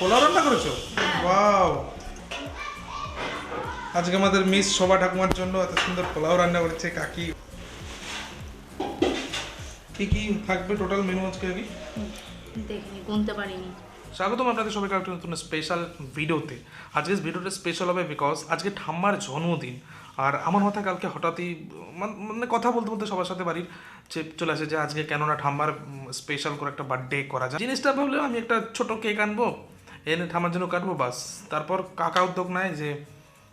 পোলাও রান্না করেছ? ওয়াও আজকে আমাদের মিস শোভা ঠাকুমার জন্য এত সুন্দর পোলাও রান্না করেছে কাকি। কি কি থাকবে টোটাল মেনু আজকে কি দেখিনি গুনতে পারিনি। স্বাগতম আপনাদের সবাইকে একটা নতুন স্পেশাল ভিডিওতে আজকে ভিডিওটা স্পেশাল হবে বিকজ আজকে ঠাম্মার জন্মদিন। আর আমার মাথায় কালকে হঠাৎই মান- কথা বলতে বলতে সবার সাথে বাড়ির যে চলে আসে যে আজকে কেননা ঠাম্মার স্পেশাল করে একটা বার্থডে করা যায়। জিনিসটা ভাবলাম আমি একটা ছোট কেক আনব। এনে ঠামার জন্য কাটবো, বাস। তারপর কাকা উদ্যোগ নেয় যে,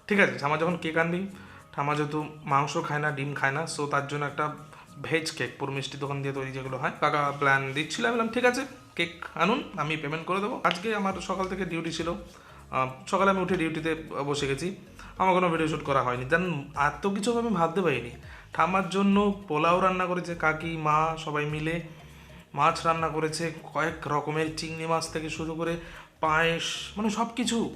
ঠিক আছে, ঠামা যখন কেক আনবি ঠাম্মা যেহেতু মাংস খায় না, ডিম খায় না সো তার জন্য একটা ভেজ কেক পুরো মিষ্টি দোকান দিয়ে তৈরি যেগুলো হয়, কাকা প্ল্যান দিচ্ছিল বললাম, ঠিক আছে কেক আনুন, আমি পেমেন্ট করে দেবো। আজকে আমার সকাল থেকে ডিউটি ছিল। সকালে আমি উঠে ডিউটিতে বসে গেছি। আমার কোনো ভিডিও শ্যুট করা হয়নি। দেন এত কিছু আমি ভাবতে পারিনি। ঠামার জন্য পোলাও রান্না করেছে কাকি, মা, সবাই মিলে। মাছ রান্না করেছে, কয়েক রকমের চিংড়ি মাছ থেকে শুরু করে পায়েস মানে সব কিছু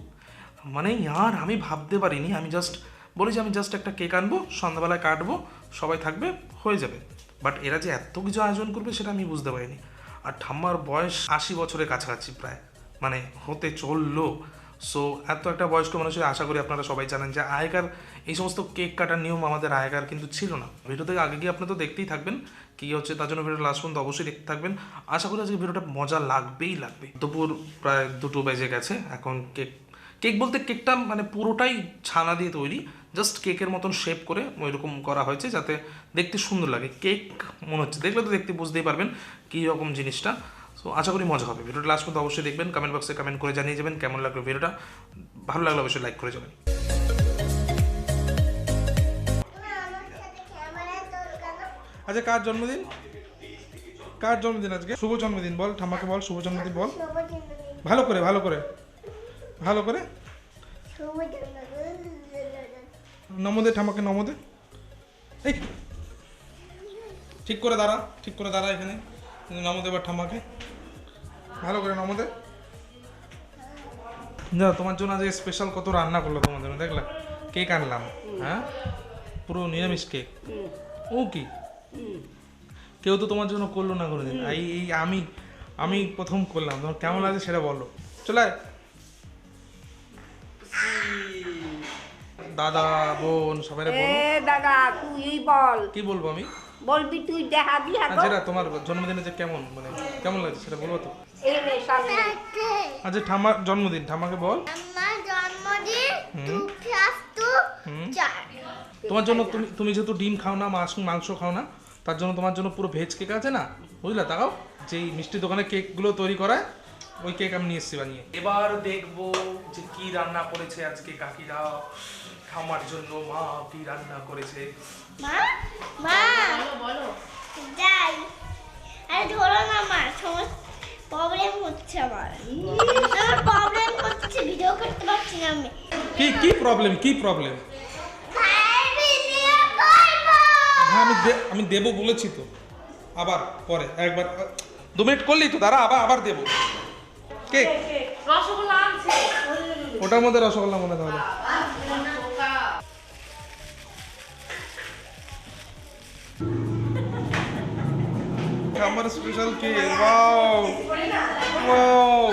মানে আর আমি ভাবতে পারিনি, আমি জাস্ট বলি যে আমি জাস্ট একটা কেক আনব, সন্ধ্যাবেলায় কাটবো, সবাই থাকবে, হয়ে যাবে। বাট এরা যে এত কিছু আয়োজন করবে, সেটা আমি বুঝতে পারিনি। আর ঠাম্মার বয়স আশি বছরের কাছাকাছি প্রায়। মানে হতে চলল। সো এত একটা বয়স্ক মানুষের আশা করি আপনারা সবাই জানেন যে আগেকার এই সমস্ত কেক কাটার নিয়ম আমাদের আগেকার কিন্তু ছিল না। ভিডিও থেকে আগে গিয়ে আপনি তো দেখতেই থাকবেন কি হচ্ছে, তার জন্য ভিডিও লাস্ট পর্যন্ত অবশ্যই দেখতে থাকবেন। আশা করি আজকে ভিডিওটা মজা লাগবেই লাগবে। দুপুর প্রায় দুটো বেজে গেছে, এখন কেক কেক বলতে কেকটা মানে পুরোটাই ছানা দিয়ে তৈরি জাস্ট কেকের মতন শেপ করে ওইরকম করা হয়েছে যাতে দেখতে সুন্দর লাগে। কেক মনে হচ্ছে, দেখলে তো দেখতে বুঝতেই পারবেন কী রকম জিনিসটা। সো আশা করি মজা হবে। ভিডিওটা লাস্ট পর্যন্ত অবশ্যই দেখবেন। কমেন্ট বক্সে কমেন্ট করে জানিয়ে যাবেন কেমন লাগল ভিডিওটা। ভালো লাগলে অবশ্যই লাইক করে যাবেন আচ্ছা কার জন্মদিন? কার জন্মদিন আজকে? শুভ জন্মদিন বল ঠাম্মাকে বল শুভ জন্মদিন বল। ভালো করে ভালো করে। ভালো করে? নমদে ঠামাকে নমদে। এই ঠিক করে দাঁড়া ঠিক করে দাঁড়া এখানে। নমদে বা ঠামাকে ভালো করে নমদে না তোমার জন্য আজকে স্পেশাল কত রান্না করল তোমার জন্য দেখলা? কেক আনলাম হ্যাঁ? পুরো নিরামিষ কেক। ও কি? কেউ তো তোমার জন্য করল না কোনোদিন। এই এই আমি আমি প্রথম করলাম তোমার কেমন লাগে সেটা বলো। চলে। দাদা বোন সবাই বলো। দাদা তুই বল। কি বলব আমি? বলবি তুই দেখাবি আর এখন যেটা তোমার জন্মদিনে যে কেমন মানে কেমন লাগছে সেটা বলব তো? এই নে সামনে। আচ্ছা ঠাম্মার জন্মদিন ঠাম্মাকে বল। আমার জন্মদিন টু তোমার জন্য তুমি তুমি যেহেতু ডিম খাও না মাছ মাংস খাও না তার জন্য তোমার জন্য পুরো ভেজ কেক আছে না? বুঝলা তাকাও। যেই মিষ্টি দোকানে কেকগুলো তৈরি করায় ওই কেক আমি নিয়ে এসেছি বানিয়ে। এবার দেখব যে কি রান্না করেছে আজকে কাকিরা। খামার জন্য মা কি রান্না করেছে। মা? মা? বলো বলো। যাই। আরে ধরো না মা। সমস্ত প্রবলেম হচ্ছে আমার। আমার প্রবলেম হচ্ছে ভিডিও করতে পারছি না আমি। কি কি প্রবলেম কি প্রবলেম হ্যাঁ আমি দে- আমি দেবো বলেছি তো। আবার পরে একবার। দু মিনিট করলেই তো দাঁড়া আবার আবার দেবো। কেক রসগোল্লা আনছে। ওটার মধ্যে রসগোল্লা মনে তাহলে আমার স্পেশাল কেক ওয়াও ওয়াও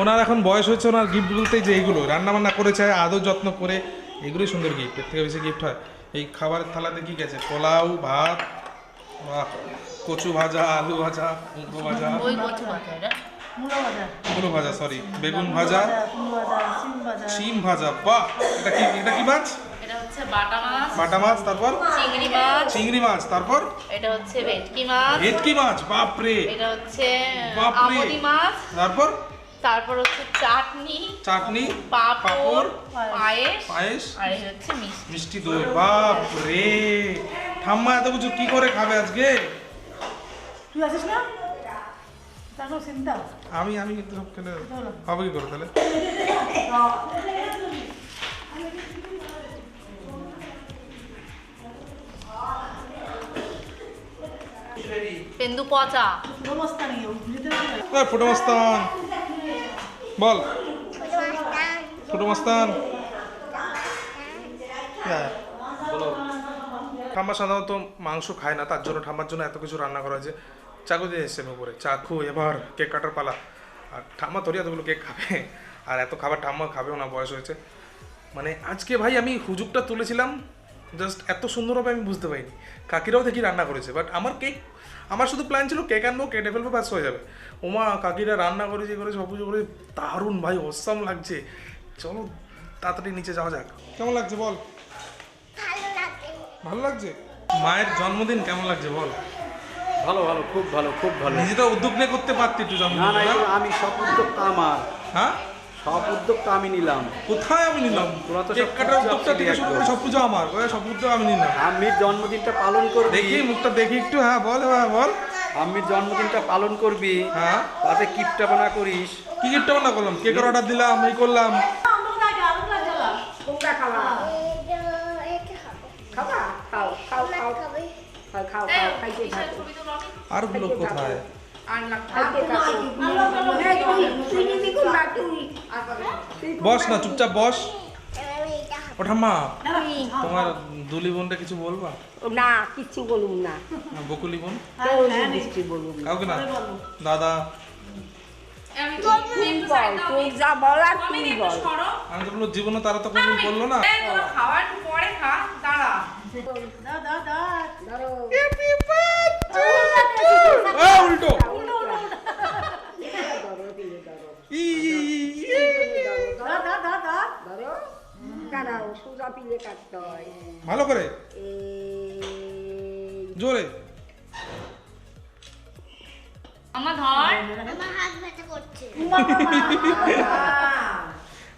ওনার এখন বয়স হচ্ছে ওনার গিফট বলতে যে এইগুলো রান্না বান্না করেছে আদর যত্ন করে এগুলোই সুন্দর গিফট এর থেকে বেশি গিফট হয়। এই খাবারের থালাতে কি গেছে? পোলাও ভাত বাহ কচু ভাজা আলু ভাজা কুমড়ো ভাজা। ওই কচু ভাজা এটা? কুমড়ো ভাজা। সরি বেগুন ভাজা। শিম ভাজা বাহ এটা কি এটা কি মাছ? হচ্ছে বাটা মাছ বাটা মাছ তারপর? চিংড়ি মাছ। চিংড়ি মাছ তারপর? এটা হচ্ছে ভেটকি মাছ। ভেটকি মাছ বাপরে। এটা হচ্ছে। আমদি মাছ। তারপর? তারপর হচ্ছে চাটনি চাটনি পাঁপড় পায়েস পায়েস। আর হচ্ছে মিষ্টি। মিষ্টি দই বাপ রে ঠাম্মা এত কিছু কি করে খাবে আজকে? তুই আছিস না? আমি আমি কিন্তু সব খেলে হবে কি করে তাহলে? তেন্দু পচা ফুটো মস্তান বল ফুটো ঠাম্মা সাধারণত মাংস খায় না, তার জন্য ঠাম্মার জন্য এত কিছু রান্না করা হয়েছে চাকু দিয়ে এসছে উপরে চাকু, এবার কেক কাটার পালা। আর ঠাম্মা তোরই এতগুলো কেক খাবে। আর এত খাবার ঠাম্মা খাবেও না, বয়স হয়েছে। মানে আজকে ভাই আমি হুজুকটা তুলেছিলাম জাস্ট এত সুন্দর হবে আমি বুঝতে পারিনি। কাকিরাও দেখি রান্না করেছে বাট আমার কেক আমার শুধু প্ল্যান ছিল কেক আনব কেটে ফেলব ব্যাস হয়ে যাবে। ওমা কাকিরা রান্না করেছে করে সব কিছু করে দারুণ ভাই অসাম লাগছে। চলো তাড়াতাড়ি নিচে যাওয়া যাক। কেমন লাগছে বল? ভালো লাগছে। মায়ের জন্মদিন কেমন লাগছে বল? ভালো ভালো খুব ভালো খুব ভালো। নিজে তো উদ্যোগ নিয়ে করতে পারতি একটু জন্মদিন আমি সব উদ্যোগটা আমার। হ্যাঁ? সব উদ্যোগটা আমি নিলাম। কোথায় আমি নিলাম? তোরা তো সব কাটার উদ্যোগটা থেকে শুরু করে সব পুজো আমার। ওই সব উদ্যোগ আমি নিলাম। আম্মির জন্মদিনটা পালন করবি। দেখি মুখটা দেখি একটু হ্যাঁ বল হ্যাঁ বল। আম্মির জন্মদিনটা পালন করবি। হ্যাঁ। তাতে কিপটা বানা করিস। কি বানা করলাম? কেকের অর্ডার দিলাম এই করলাম? আরগুলো কোথায়? বস না চুপচাপ বস। ও ঠাম্মা তোমার দুলি বোনটা কিছু বলবা? না কিছু বলুন না। বকুলি বোন? কেউ বলুন না কাউকে না? দাদা। আমি তো বলল জীবনে তারা তো কোনোদিন বলল না। এই, তোরা খাওয়া একটু পরে খা, দাঁড়া। দা দা দা ধরো এ, উল্টো ভালো করে জোরে আমার ধর আমার হাত ব্যথা করছে।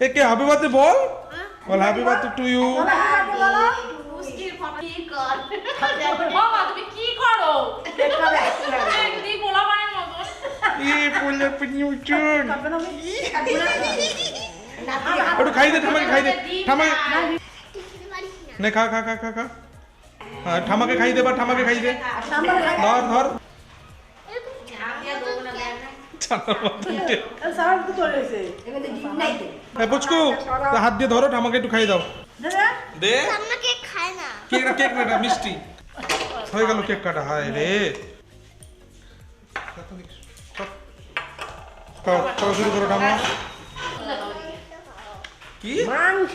এ কে হ্যাপি বার্থডে বল বল। হ্যাপি বার্থডে টু ইউ বাবা তুমি কি করো একদি পোলাপানের মতন ই পড়লে পিনি উঠুন খাবে না আমি একটু খাই দে ঠামাকে খাই দে ঠামা না খা খা খা খা খা ঠামাকে খাই দে বা ঠামাকে খাই দে ধর ধর হাত দিয়ে ধরো ঠামাকে একটু খাই দাও দাদা দে কেক না কেক না মিষ্টি হয়ে গেল কেক কাটা হায় রে খাওয়া শুরু করো ঠামা কি? মাংস।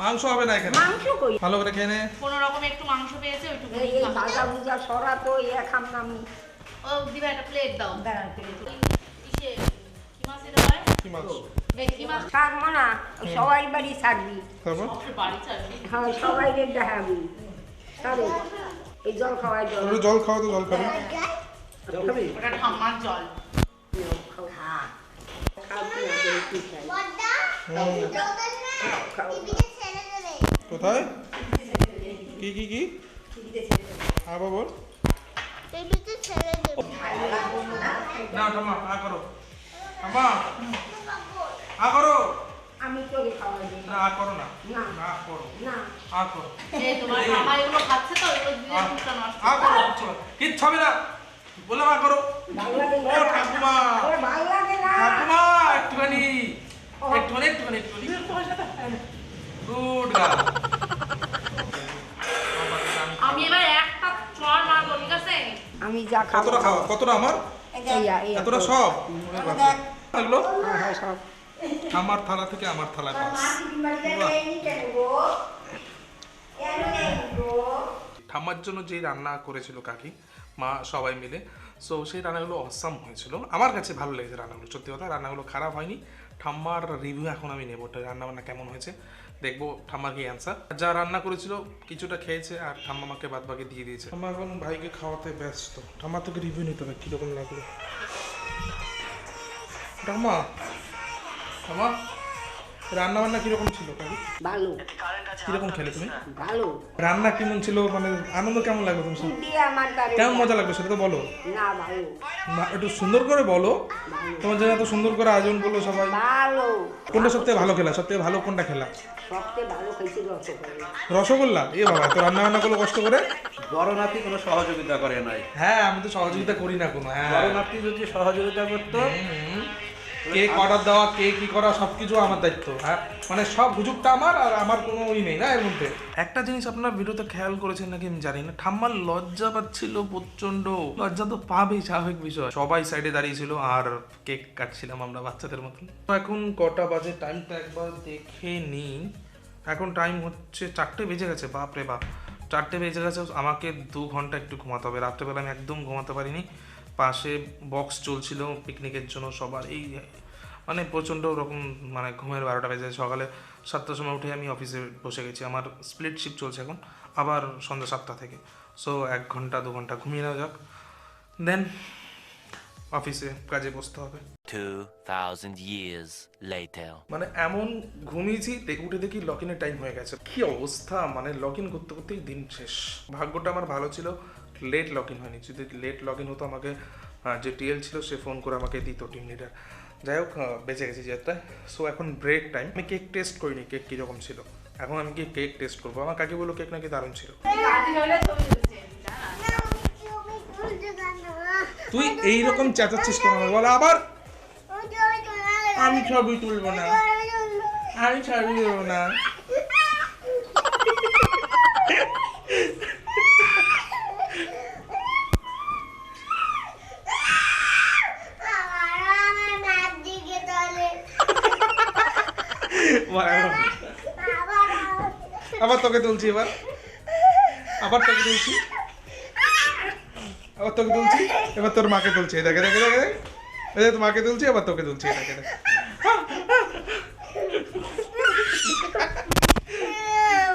মাংস হবে না এখানে। মাংস কই? ভালো করে খেয়ে নে। কোন রকম একটু মাংস পেয়েছে ওইটুকু এই এই ভাজা ভুজা সরা তো এ খাম না আমি। ও দিবা একটা প্লেট দাও। দাঁড়া থেকে ইসে কি মাছ এটা হয়? কি মাছ? সবাই বাড়ি হ্যাঁ সবাই রে দেখাবি। এই জল খাওয়াই জল। জল তো জল খাবে জল খাবি। ওটা ঠাম্মার জল। কোথায়? কি কি কি? ছেড়ে দেবে না ঠাম্মা আ করো। ঠাম্মা আ করো। আমি তোরে খাওয়াই না আ করো না। না। না করো। না। আ করো। এই তোমার ঠাম্মা এগুলো খাচ্ছে তো এগুলো দিয়ে নষ্ট আ করো কিচ্ছু হবে না। কিচ্ছু হবে না বললাম আ করো ও ঠাকুমা। ওরে ভালো লাগে না। ঠাকুমা একটুখানি একটুখানি একটুখানি একটুখানি। Good girl. আমি এবার একটা চড় মারবো ঠিক আছে? আমি যা খাব। কতটা খাও কতটা আমার? এতটা সব। এগুলো হ্যাঁ হ্যাঁ সব। আমার থালা থেকে আমার থালায় পাস ঠাম্মার জন্য যেই রান্না করেছিল কাকি মা সবাই মিলে। সো সেই রান্নাগুলো অসাম হয়েছিল। আমার কাছে ভালো লেগেছে রান্নাগুলো, সত্যি কথা। রান্নাগুলো খারাপ হয়নি। ঠাম্মার রিভিউ এখন আমি নেব। ওটা রান্না কেমন হয়েছে দেখব ঠাম্মার কি অ্যান্সার যা রান্না করেছিল, কিছুটা খেয়েছে আর ঠাম্মা আমাকে বাদ বাকি দিয়ে দিয়েছে। ঠাম্মা এখন ভাইকে খাওয়াতে ব্যস্ত। ঠাম্মা থেকে রিভিউ নিতে হবে, কীরকম লাগল? ঠাম্মা ঠাম্মা। রান্না বান্না কীরকম ছিল কাকি? ভালো। কীরকম খেলে তুমি? ভালো। রান্না কেমন ছিল? মানে আনন্দ কেমন লাগল তুমি কেমন মজা লাগল সেটা তো বলো। না ভালো। একটু সুন্দর করে বলো। তোমার জন্য এত সুন্দর করে আয়োজন করল সবাই। ভালো। কোনটা সবথেকে ভালো খেলা? সবথেকে ভালো কোনটা খেলা? সবচেয়ে ভালো খাইছি রসগোল্লা। রসগোল্লা? এ বাবা তো রান্না বান্না করল কষ্ট করে? বড় নাতি কোনো সহযোগিতা করে নাই। হ্যাঁ আমি তো সহযোগিতা করি না কোনো হ্যাঁ। বড় নাতি যদি সহযোগিতা করতো কেক অর্ডার দেওয়া, কে কি করা সব কিছু আমার দায়িত্ব। হ্যাঁ? মানে সব হুজুগটা আমার আর আমার কোনো ই নেই না এর মধ্যে। একটা জিনিস আপনার ভিডিওতে খেয়াল করেছেন নাকি আমি জানি না, ঠাম্মার লজ্জা পাচ্ছিল প্রচণ্ড লজ্জা তো পাবেই, স্বাভাবিক বিষয়। সবাই সাইডে দাঁড়িয়েছিল, আর কেক কাটছিলাম আমরা বাচ্চাদের মতন। এখন কটা বাজে টাইমটা একবার দেখে নিই এখন টাইম হচ্ছে চারটে বেজে গেছে বাপ রে বাপ। চারটে বেজে গেছে, আমাকে দু ঘণ্টা একটু ঘুমাতে হবে। রাত্রেবেলা আমি একদম ঘুমাতে পারিনি। পাশে বক্স চলছিল পিকনিকের জন্য সবার। এই মানে প্রচণ্ড রকম মানে ঘুমের বারোটা বেজে সকালে সাতটার সময় উঠে আমি অফিসে বসে গেছি। আমার স্প্লিট শিফট চলছে এখন আবার সন্ধ্যা সাতটা থেকে। সো এক ঘণ্টা দু ঘণ্টা ঘুমিয়ে নেওয়া যাক। দেন অফিসে কাজে বসতে হবে। 2,000 years later. মানে এমন ঘুমিয়েছি দেখে উঠে দেখি লগ ইনের টাইম হয়ে গেছে। কি অবস্থা? মানে লগ ইন করতে করতেই দিন শেষ। ভাগ্যটা আমার ভালো ছিল। লেট লগ ইন হয়নি। যদি লেট লগ ইন হতো আমাকে যে টিএল ছিল সে ফোন করে আমাকে দিত টিম লিডার যাই হোক বেঁচে গেছি যেটায় সো এখন ব্রেক টাইম আমি কেক টেস্ট করিনি কেক কীরকম ছিল। এখন আমি কি কেক টেস্ট করব। আমার কাকি বলল কেক নাকি দারুণ ছিল। তুই এইরকম চেঁচাচ্ছিস কেন? বল আবার। আমি ছবি তুলবো না। আমি ছবি তুলবো না। আবার তোকে তুলছি এবার। আবার তোকে তুলছি। আবার তোকে তুলছি। এবার তোর মাকে তুলছি। দেখে দেখে দেখে যে তোর মাকে তুলছি আবার তোকে তুলছি। দেখে দেখে।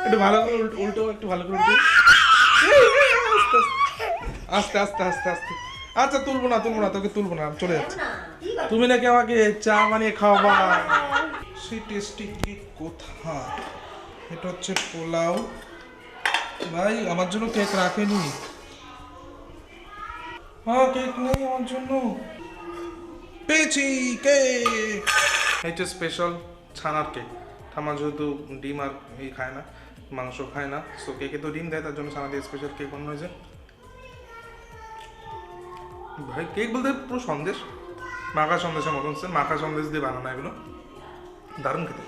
একটু ভালো করে উল্টো একটু ভালো করে উল্টো। আস্তে আস্তে আস্তে আস্তে আচ্ছা তুলবো না তুলবো না তোকে তুলবো না চলে যাচ্ছি। তুমি নাকি আমাকে চা বানিয়ে খাওয়াবা? সেই টেস্টি কেক কোথায়? এটা হচ্ছে পোলাও। ভাই, আমার জন্য কেক রাখেনি। হ্যাঁ কেক নেই আমার জন্য। পেয়েছি কেক স্পেশাল ছানার কেক ঠামা যেহেতু ডিম আর এই খায় না, মাংস খায় না সো কেকে তো ডিম দেয়, তার জন্য ছানা দিয়ে স্পেশাল কেক বানানো হয়েছে। ভাই কেক বলতে পুরো সন্দেশ। মাখা সন্দেশের মতন মাখা সন্দেশ দিয়ে বানানো এগুলো। দারুণ খেতে।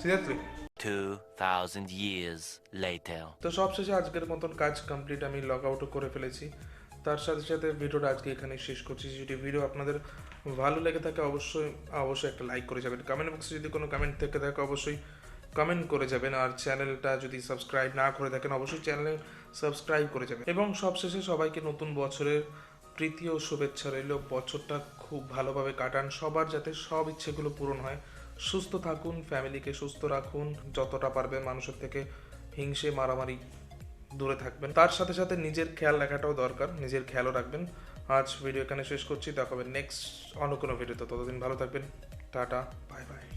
Seriously 2,000 years later. তো সবশেষে আজকের মতন কাজ কমপ্লিট আমি লগ আউটও করে ফেলেছি। তার সাথে সাথে ভিডিওটা আজকে এখানে শেষ করছি। যদি ভিডিও আপনাদের ভালো লেগে থাকে অবশ্যই অবশ্যই একটা লাইক করে যাবেন। কমেন্ট বক্সে যদি কোনো কমেন্ট থেকে থাকে অবশ্যই কমেন্ট করে যাবেন। আর চ্যানেলটা যদি সাবস্ক্রাইব না করে থাকেন অবশ্যই চ্যানেল সাবস্ক্রাইব করে যাবেন। এবং সবশেষে সবাইকে নতুন বছরের প্রীতি ও শুভেচ্ছা রইল। বছরটা খুব ভালোভাবে কাটান। সবার যাতে সব ইচ্ছেগুলো পূরণ হয়। সুস্থ থাকুন, ফ্যামিলিকে সুস্থ রাখুন। যতটা পারবেন মানুষের থেকে হিংসে, মারামারি দূরে থাকবেন। তার সাথে সাথে নিজের খেয়াল রাখাটাও দরকার। নিজের খেয়ালও রাখবেন। আজ ভিডিও এখানে শেষ করছি। দেখা হবে নেক্সট অন্য কোনো ভিডিওতে। ততদিন ভালো থাকবেন। Tata bye bye